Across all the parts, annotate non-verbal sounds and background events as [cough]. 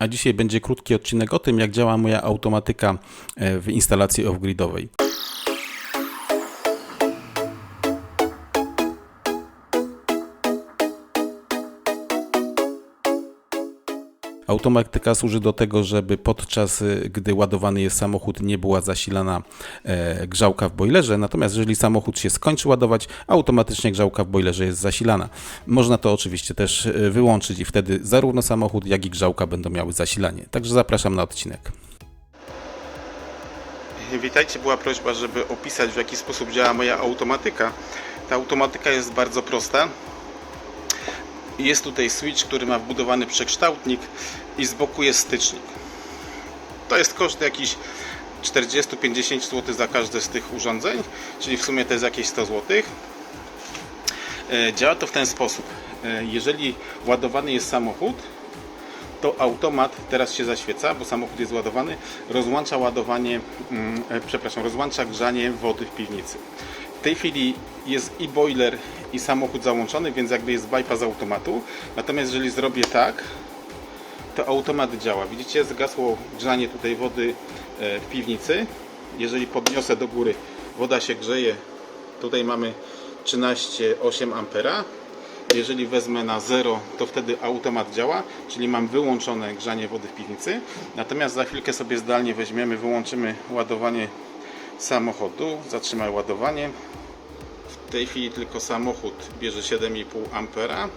A dzisiaj będzie krótki odcinek o tym, jak działa moja automatyka e, w instalacji off-gridowej. Automatyka służy do tego, żeby podczas y, gdy ładowany jest samochód nie była zasilana e, grzałka w boilerze, natomiast jeżeli samochód się skończy ładować, automatycznie grzałka w boilerze jest zasilana. Można to oczywiście też e, wyłączyć i wtedy zarówno samochód, jak i grzałka będą miały zasilanie. Także zapraszam na odcinek. Witajcie, była prośba, żeby opisać w jaki sposób działa moja automatyka. Ta automatyka jest bardzo prosta. Jest tutaj switch, który ma wbudowany przekształtnik i z boku jest stycznik. To jest koszt jakiś 40-50 zł za każde z tych urządzeń, czyli w sumie to jest jakieś 100 zł. E, Działa to w ten sposób. E, Jeżeli ładowany jest samochód, to automat teraz się zaświeca, bo samochód jest ładowany, rozłącza ładowanie, mm, e, przepraszam, rozłącza grzanie wody w piwnicy. W tej chwili jest i boiler, i samochód załączony, więc jakby jest bypass automatu. Natomiast jeżeli zrobię tak, to automat działa. Widzicie, zgasło grzanie tutaj wody e, w piwnicy. Jeżeli podniosę do góry, woda się grzeje. Tutaj mamy 13,8 ampera. Jeżeli wezmę na 0, to wtedy automat działa, czyli mam wyłączone grzanie wody w piwnicy. Natomiast za chwilkę sobie zdalnie weźmiemy, wyłączymy ładowanie samochodu. Zatrzymaj ładowanie. W tej chwili tylko samochód bierze 7,5 ampera.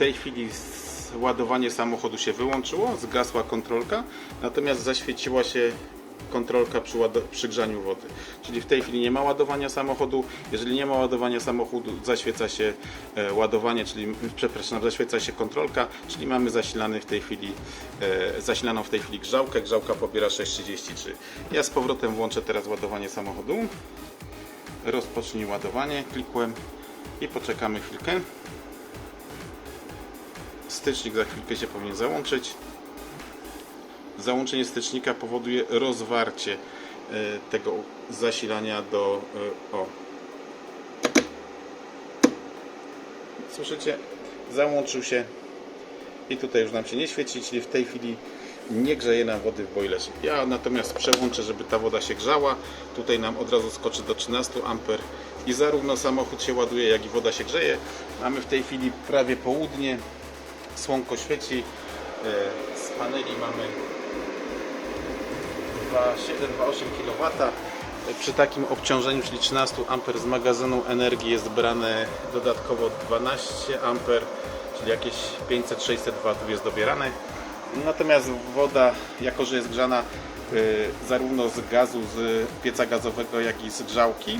Tej chwili ładowanie samochodu się wyłączyło, zgasła kontrolka, natomiast zaświeciła się kontrolka przy, przy grzaniu wody. Czyli w tej chwili nie ma ładowania samochodu. Jeżeli nie ma ładowania samochodu, zaświeca się e, ładowanie, czyli przepraszam, zaświeca się kontrolka, czyli mamy zasilany w tej chwili e, zasilaną w tej chwili grzałkę. Grzałka pobiera 6,33. Ja z powrotem włączę teraz ładowanie samochodu. Rozpocznij ładowanie, klikłem i poczekamy chwilkę. Stycznik za chwilkę się powinien załączyć. Załączenie stycznika powoduje rozwarcie e, tego zasilania do e, o. Słyszycie? Załączył się i tutaj już nam się nie świeci, czyli w tej chwili nie grzeje nam wody w boilerze. Ja natomiast przełączę, żeby ta woda się grzała. Tutaj nam od razu skoczy do 13 A i zarówno samochód się ładuje, jak i woda się grzeje. Mamy w tej chwili prawie południe. Słonko świeci. E, Z paneli mamy 2,7-2,8 kW. Przy takim obciążeniu, czyli 13 A z magazynu energii jest brane dodatkowo 12 A, czyli jakieś 500-600 W jest dobierane. Natomiast woda, jako że jest grzana y, zarówno z gazu, z pieca gazowego, jak i z grzałki,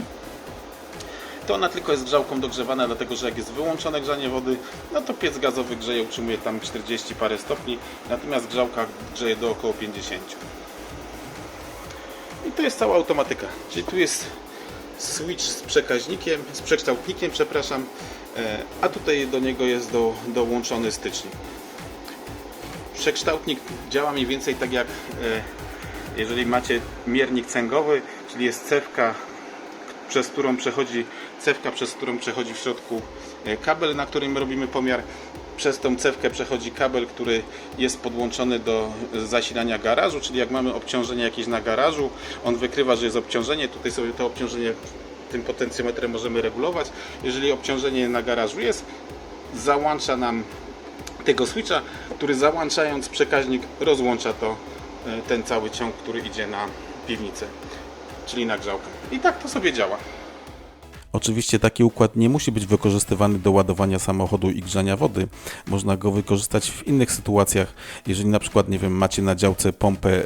to ona tylko jest grzałką dogrzewana, dlatego że jak jest wyłączone grzanie wody, no to piec gazowy grzeje, utrzymuje tam 40 parę stopni, natomiast grzałka grzeje do około 50. I to jest cała automatyka. Czyli tu jest switch z przekaźnikiem, z przekształtnikiem, przepraszam, e, a tutaj do niego jest do, dołączony stycznik. Przekształtnik działa mniej więcej tak jak e, jeżeli macie miernik cęgowy, czyli jest cewka, przez którą przechodzi cewka, przez którą przechodzi w środku e, kabel, na którym robimy pomiar. Przez tą cewkę przechodzi kabel, który jest podłączony do zasilania garażu, czyli jak mamy obciążenie jakieś na garażu, on wykrywa, że jest obciążenie, tutaj sobie to obciążenie tym potencjometrem możemy regulować. Jeżeli obciążenie na garażu jest, załącza nam tego switcha, który załączając przekaźnik rozłącza to e, ten cały ciąg, który idzie na piwnicę, czyli na grzałkę. I tak to sobie działa. Oczywiście taki układ nie musi być wykorzystywany do ładowania samochodu i grzania wody. Można go wykorzystać w innych sytuacjach. Jeżeli na przykład, nie wiem, macie na działce pompę e,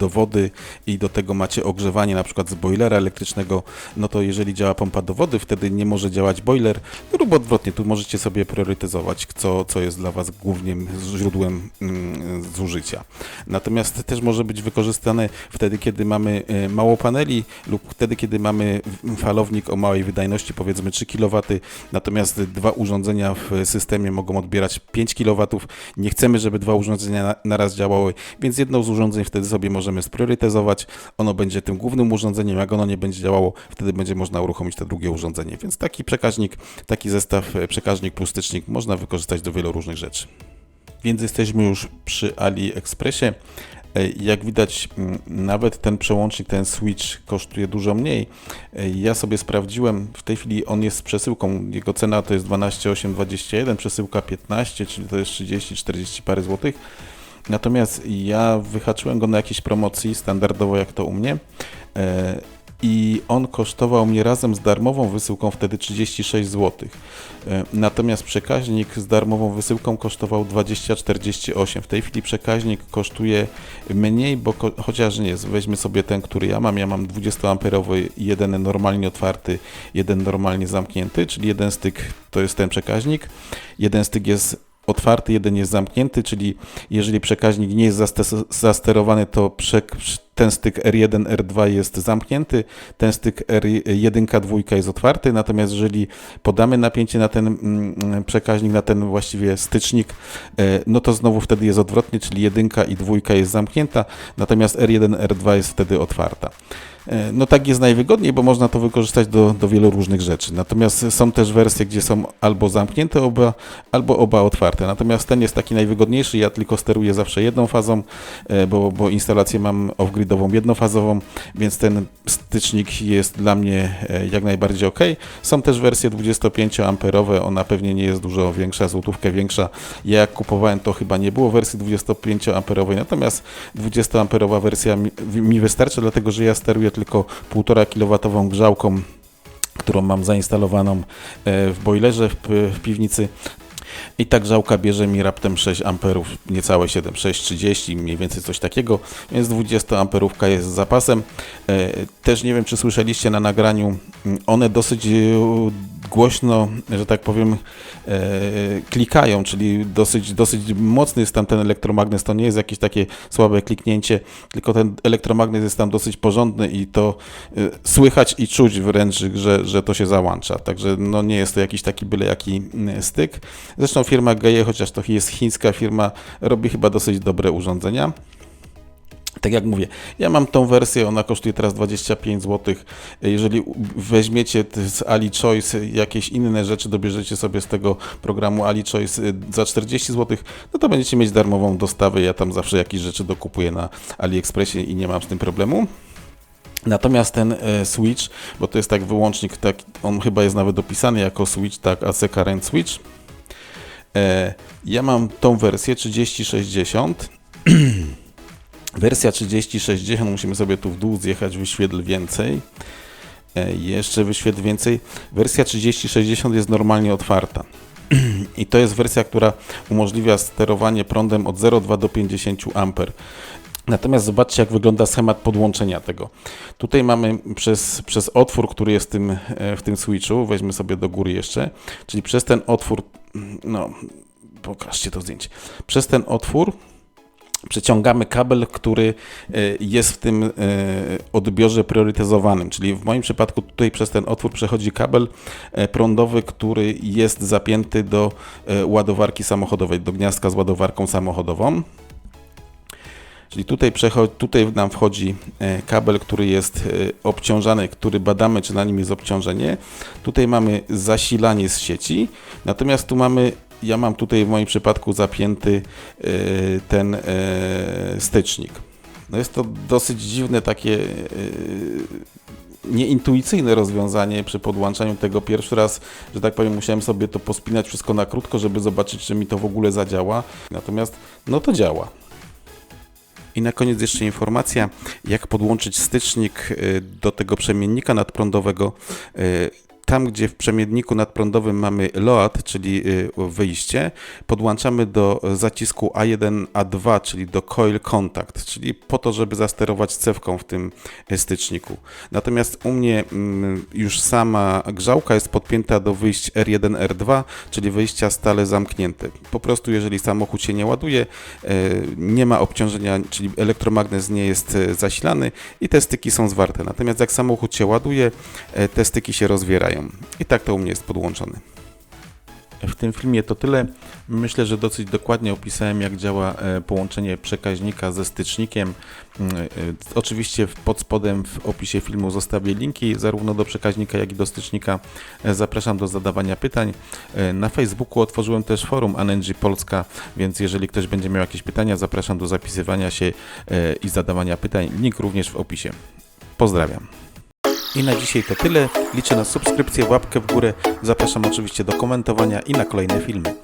do wody i do tego macie ogrzewanie na przykład z boilera elektrycznego, no to jeżeli działa pompa do wody, wtedy nie może działać boiler lub odwrotnie, tu możecie sobie priorytetyzować, co, co jest dla Was głównym źródłem mm, zużycia. Natomiast też może być wykorzystane wtedy, kiedy mamy e, mało paneli lub wtedy, kiedy mamy falownik o małej wydajności wydajności powiedzmy 3 kW, natomiast dwa urządzenia w systemie mogą odbierać 5 kW. Nie chcemy, żeby dwa urządzenia na- naraz działały, więc jedno z urządzeń wtedy sobie możemy spriorytetyzować. Ono będzie tym głównym urządzeniem, jak ono nie będzie działało, wtedy będzie można uruchomić to drugie urządzenie. Więc taki przekaźnik, taki zestaw e, przekaźnik plus stycznik można wykorzystać do wielu różnych rzeczy. Więc jesteśmy już przy AliExpressie. E, Jak widać, m, nawet ten przełącznik, ten switch kosztuje dużo mniej. E, Ja sobie sprawdziłem, w tej chwili on jest z przesyłką. Jego cena to jest 12,821, przesyłka 15, czyli to jest 30-40 parę złotych. Natomiast ja wyhaczyłem go na jakiejś promocji, standardowo jak to u mnie. I on kosztował mnie razem z darmową wysyłką wtedy 36 zł. E, Natomiast przekaźnik z darmową wysyłką kosztował 20,48. W tej chwili przekaźnik kosztuje mniej, bo chociaż nie jest, weźmy sobie ten, który ja mam. Ja mam 20 amperowy, jeden normalnie otwarty, jeden normalnie zamknięty, czyli jeden styk to jest ten przekaźnik. Jeden styk jest otwarty, jeden jest zamknięty, czyli jeżeli przekaźnik nie jest zasterowany, to przek- ten styk R1, R2 jest zamknięty, ten styk R1, 2 jest otwarty, natomiast jeżeli podamy napięcie na ten mm, przekaźnik, na ten właściwie stycznik, e, no to znowu wtedy jest odwrotnie, czyli jedynka i dwójka jest zamknięta, natomiast R1, R2 jest wtedy otwarta. E, No tak jest najwygodniej, bo można to wykorzystać do, do wielu różnych rzeczy. Natomiast są też wersje, gdzie są albo zamknięte oba, albo oba otwarte. Natomiast ten jest taki najwygodniejszy. Ja tylko steruję zawsze jedną fazą, e, bo, bo instalację mam off-gridową jednofazową, więc ten stycznik jest dla mnie e, jak najbardziej ok. Są też wersje 25-amperowe, ona pewnie nie jest dużo większa, złotówkę większa. Ja jak kupowałem, to chyba nie było wersji 25-amperowej, natomiast 20-amperowa wersja mi, mi wystarczy, dlatego że ja steruję tylko 1,5 kW grzałką, którą mam zainstalowaną e, w boilerze w piwnicy. I ta grzałka bierze mi raptem 6 amperów, niecałe 7, 6,30, mniej więcej coś takiego, więc 20 amperówka jest z zapasem. E, Też nie wiem, czy słyszeliście na nagraniu, m, one dosyć e, głośno, że tak powiem, e, klikają, czyli dosyć, dosyć mocny jest tam ten elektromagnes, to nie jest jakieś takie słabe kliknięcie, tylko ten elektromagnes jest tam dosyć porządny i to słychać i czuć wręcz, że, że to się załącza, także no nie jest to jakiś taki byle jaki mm, styk. Zresztą firma Geje, chociaż to jest chińska firma, robi chyba dosyć dobre urządzenia. Tak jak mówię, ja mam tą wersję, ona kosztuje teraz 25 zł. Jeżeli weźmiecie z Ali Choice jakieś inne rzeczy, dobierzecie sobie z tego programu Ali Choice y, za 40 zł, no to będziecie mieć darmową dostawę. Ja tam zawsze jakieś rzeczy dokupuję na AliExpressie i nie mam z tym problemu. Natomiast ten e, switch, bo to jest tak wyłącznik, tak, on chyba jest nawet opisany jako switch, tak, AC Current Switch. E, ja mam tą wersję 3060. [clears throat] Wersja 3060, musimy sobie tu w dół zjechać, wyświetl więcej. E, jeszcze wyświetl więcej. Wersja 3060 jest normalnie otwarta. [clears throat] I to jest wersja, która umożliwia sterowanie prądem od 0,2 do 50 A. Natomiast zobaczcie, jak wygląda schemat podłączenia tego. Tutaj mamy przez, przez otwór, który jest w tym, e, w tym switchu, weźmy sobie do góry jeszcze, czyli przez ten otwór, no, pokażcie to zdjęcie, przez ten otwór przeciągamy kabel, który e, jest w tym e, odbiorze priorytetyzowanym, czyli w moim przypadku tutaj przez ten otwór przechodzi kabel e, prądowy, który jest zapięty do ładowarki samochodowej, do gniazdka z ładowarką samochodową. Czyli tutaj, tutaj nam wchodzi e, kabel, który jest e, obciążany, który badamy, czy na nim jest obciążenie. Tutaj mamy zasilanie z sieci, natomiast tu mamy, ja mam tutaj w moim przypadku zapięty e, ten stycznik. No jest to dosyć dziwne takie nieintuicyjne rozwiązanie przy podłączaniu tego pierwszy raz, że tak powiem, musiałem sobie to pospinać wszystko na krótko, żeby zobaczyć, czy mi to w ogóle zadziała. Natomiast no to działa. I na koniec jeszcze informacja, jak podłączyć stycznik y, do tego przemiennika nadprądowego. Y, Tam, gdzie w przemienniku nadprądowym mamy LOAD, czyli y, wyjście, podłączamy do zacisku A1, A2, czyli do coil contact, czyli po to, żeby zasterować cewką w tym y, styczniku. Natomiast u mnie mm, już sama grzałka jest podpięta do wyjść R1, R2, czyli wyjścia stale zamknięte. Po prostu jeżeli samochód się nie ładuje, e, nie ma obciążenia, czyli elektromagnes nie jest zasilany i te styki są zwarte. Natomiast jak samochód się ładuje, te styki się rozwierają. I tak to u mnie jest podłączony. W tym filmie to tyle. Myślę, że dosyć dokładnie opisałem, jak działa e, połączenie przekaźnika ze stycznikiem. Mm, e, Oczywiście pod spodem w opisie filmu zostawię linki zarówno do przekaźnika, jak i do stycznika. E, Zapraszam do zadawania pytań. Na Facebooku otworzyłem też forum ANNG Polska, więc jeżeli ktoś będzie miał jakieś pytania, zapraszam do zapisywania się i zadawania pytań. Link również w opisie. Pozdrawiam. I na dzisiaj to tyle. Liczę na subskrypcję, łapkę w górę. Zapraszam oczywiście do komentowania i na kolejne filmy.